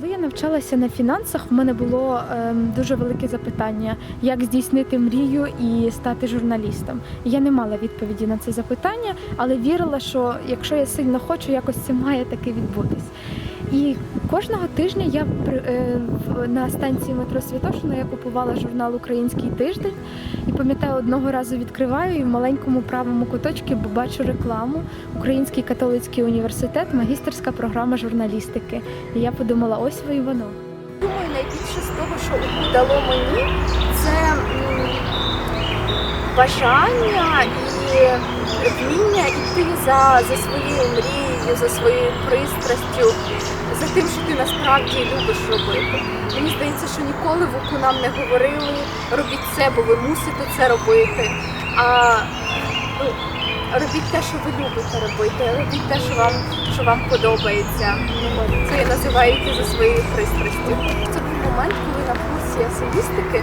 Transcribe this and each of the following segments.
Коли я навчалася на фінансах, в мене було ем, дуже велике запитання, як здійснити мрію і стати журналістом. Я не мала відповіді на це запитання, але вірила, що якщо я сильно хочу, якось це має таки відбутись. І кожного тижня я е, на станції метро Святошина я купувала журнал Український тиждень пам'ятаю, одного разу відкриваю і в маленькому правому куточку бачу рекламу Український католицький університет, магістерська програма журналістики. І я подумала, ось ви і воно. Думаю, найбільше з того, що дало мені, це бажання і вміння йти за, за своєю мрією, за своєю пристрастю, за тим, що ти насправді любиш робити. Мені здається, що ніколи в УКУ нам не говорили робіть це, бо ви мусите це робити. А ну, робіть те, що ви любите робити, робіть те, що вам, що вам подобається. Це я за своєю пристрастю. Це був момент, коли на курсі асоїстики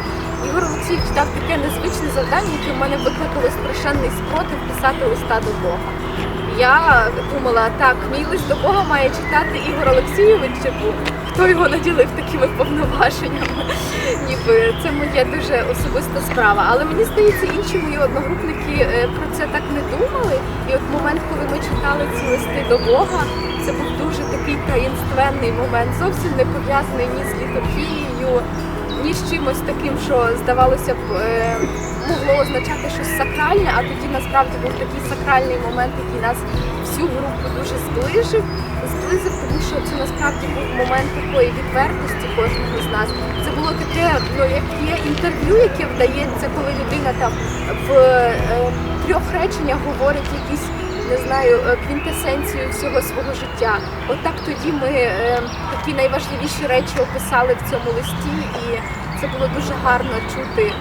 Ігор Олексійович дав таке незвичне завдання, яке в мене викликало страшенний спротив писати листа до Бога. Я думала, так, мій лист до Бога має читати Ігор Олексійович, чи Бог? хто його наділив такими повноваженнями. Ніби це моя дуже особиста справа. Але мені здається, інші мої одногрупники е, про це так не думали. І от момент, коли ми читали ці листи до Бога, це був дуже такий таїнственний момент, зовсім не пов'язаний ні з літургією, ні з чимось таким, що здавалося б е, могло означати щось сакральне, а тоді насправді був такий сакральний момент, який нас всю групу дуже зближив, зблизив, тому що це насправді був момент такої відвертості кожного з нас. Це було таке, ну як є інтерв'ю, яке вдається, коли людина там в е, трьох реченнях говорить якісь. Не знаю, е, квінтесенцію всього свого життя. Отак тоді ми е, такі найважливіші речі описали в цьому листі, і це було дуже гарно чути,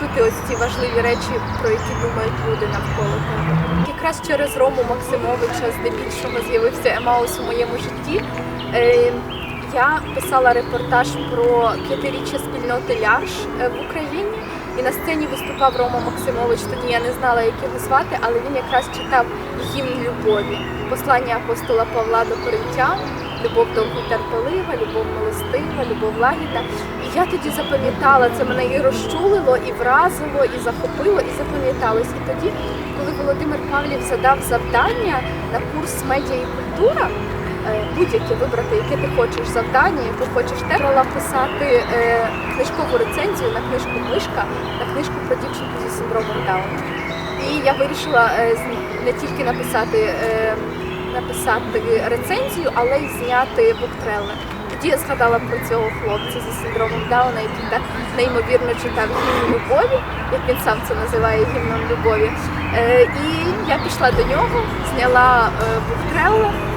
чути ось ці важливі речі, про які думають люди навколо тебе. Якраз через Рому Максимовича здебільшого з'явився Емаус у моєму житті. Я писала репортаж про п'ятиріччя спільноти Ляш е, в Україні. І на сцені виступав Рома Максимович. Тоді я не знала, як його звати, але він якраз читав гімн любові, послання апостола Павла до Коринтян, любов довго терпелива, любов милостива, любов лагідна. І я тоді запам'ятала це мене і розчулило, і вразило, і захопило, і запам'яталось. І тоді, коли Володимир Павлів задав завдання на курс медіа і культура. Е, Будь-яке вибрати, яке ти хочеш завдання, яку хочеш брала писати е, книжкову рецензію на книжку Мишка, на книжку про дівчинку зі синдромом Дауна. І я вирішила е, не тільки написати, написати рецензію, але й зняти буктрелер. Тоді я згадала про цього хлопця зі синдромом Дауна, який так неймовірно читав гімн любові, як він сам це називає гімном любові. І я пішла до нього, зняла буктрелер,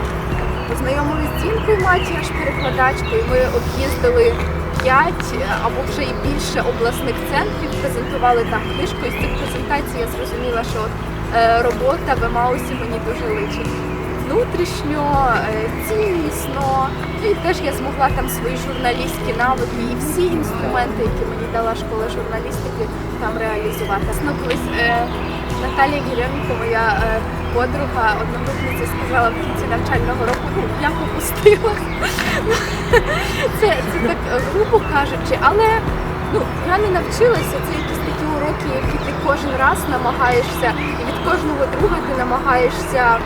познайомилися з Дінкою Матіаш, перекладачкою. Ми об'їздили п'ять е, або вже і більше обласних центрів, презентували там книжку. І з цих презентацій я зрозуміла, що е, робота в Емаусі мені дуже личить. Внутрішньо, е, ціннісно, і теж я змогла там свої журналістські навики і всі інструменти, які мені дала школа журналістики, там реалізувати. Е, Наталія Гіренко, моя подруга, одногрупниця, сказала в кінці навчального року, ну я попустила. Це, це так е, грубо кажучи, але ну я не навчилася. Це якісь такі уроки, які ти кожен раз намагаєшся, і від кожного друга ти намагаєшся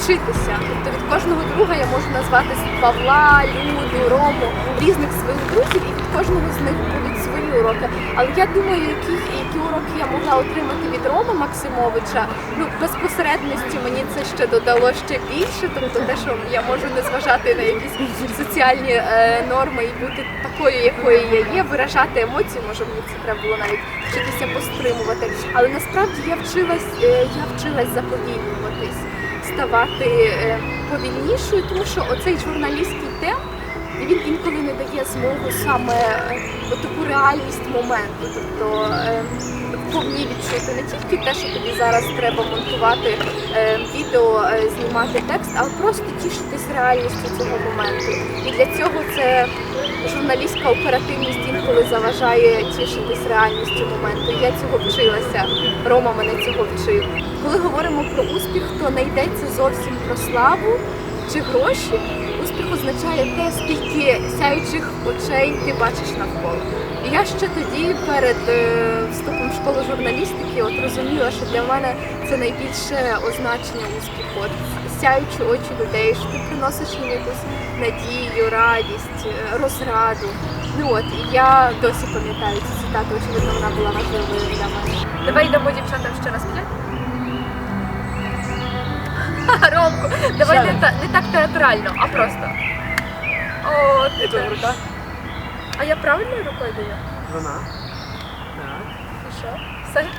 вчитися. Тобто від кожного друга я можу назвати Павла, Люду, Рому, різних своїх друзів, кожного з них будуть свої уроки. Але я думаю, які, які уроки я могла отримати від Рома Максимовича, ну безпосередності мені це ще додало ще більше, тобто те, що я можу не зважати на якісь соціальні е, норми і бути такою, якою я є, виражати емоції, може мені це треба було навіть вчитися постримувати. Але насправді я вчилась, е, я вчилась заповільнюватись, ставати е, повільнішою, тому що оцей журналістський темп. Він інколи не дає змогу саме е, таку реальність моменту, тобто е, повні відчути не тільки те, що тобі зараз треба монтувати е, відео, е, знімати текст, але просто тішитись реальністю цього моменту. І для цього це журналістська оперативність інколи заважає тішитись реальністю моменту. Я цього вчилася. Рома мене цього вчив. Коли говоримо про успіх, то не йдеться зовсім про славу чи гроші. Успіх означає те, скільки сяючих очей ти бачиш навколо. І я ще тоді, перед е, вступом в школу журналістики, от розуміла, що для мене це найбільше означення успіху. От сяючі очі людей, що ти приносиш їм якусь надію, радість, е, розраду. Ну от і я досі пам'ятаю цю цитату, очевидно, вона була важливою для мене. Давай йдемо дівчатам ще раз п'ять. Ромку, давай не, та, не так театрально, а просто. О, ти теж. рука? А я правильною рукою даю? Вона. Так. І що?